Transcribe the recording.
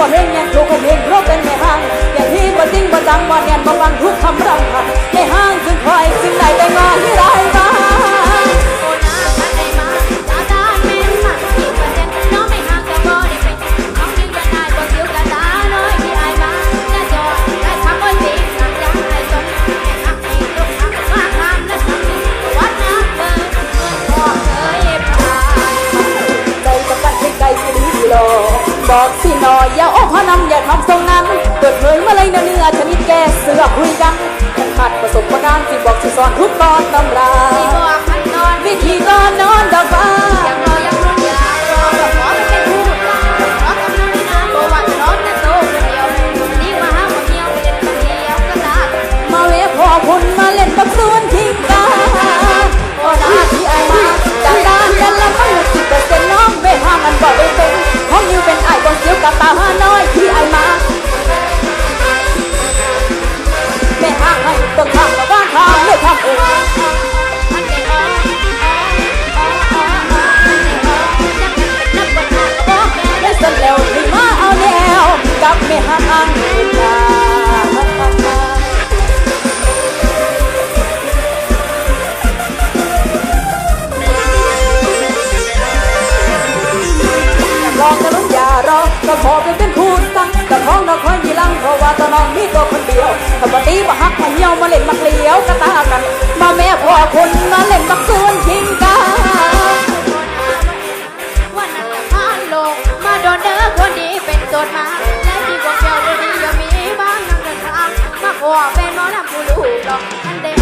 บ่เฮงยังถูกคงเฮงเพราะเป็นในห้างอย่างที่บ่จริงบ่จังบ่แน่นบ่ฟังทุกคำรำพันในห้างซึ่งใครซึ่งใดแต่งานที่ไร อยอย่าอ้อมพนำอย่าทำทรงนั้นเปิดเผยมาเลยเนื้อเนื้อชนิดแกเสือคุยกันขัดประสบการณ์ที่บอกที่สอนทุกตอนตำราที่บอกขั้นตอนวิธีก่อนนอนดอกฟ้ายังรอยังรุ่นยารอขอไม่เป็นผู้ลารอกำลังนานบ่ว่าจะร้อนจะโตเดียวนี่มาหาบ่เหี่ยวเด็ดบ่เดียวก็ตามาเวพอคุณมาเล่ วกับแม่ห้างจ้าลองจะลุ้นอย่ารอก็ขอไปเป็นผู้สั่งแต่ท้องเราคองเพร เดียวทำมาตีมาหักมาเหี่ยวมาเล่นมาเลี้ยวกระตากัน มาแม่พ่อคนมาเล่นมาซุ่นยิงกันวันนั้นพานลงมาโดนเด้อคนนี้เป็นโจทมา และที่กว่าเจ้าคนนี้ยังมีบ้างนั่งเดินทางมาขอเป็นมอลำผู้ลูกดอกอันเด็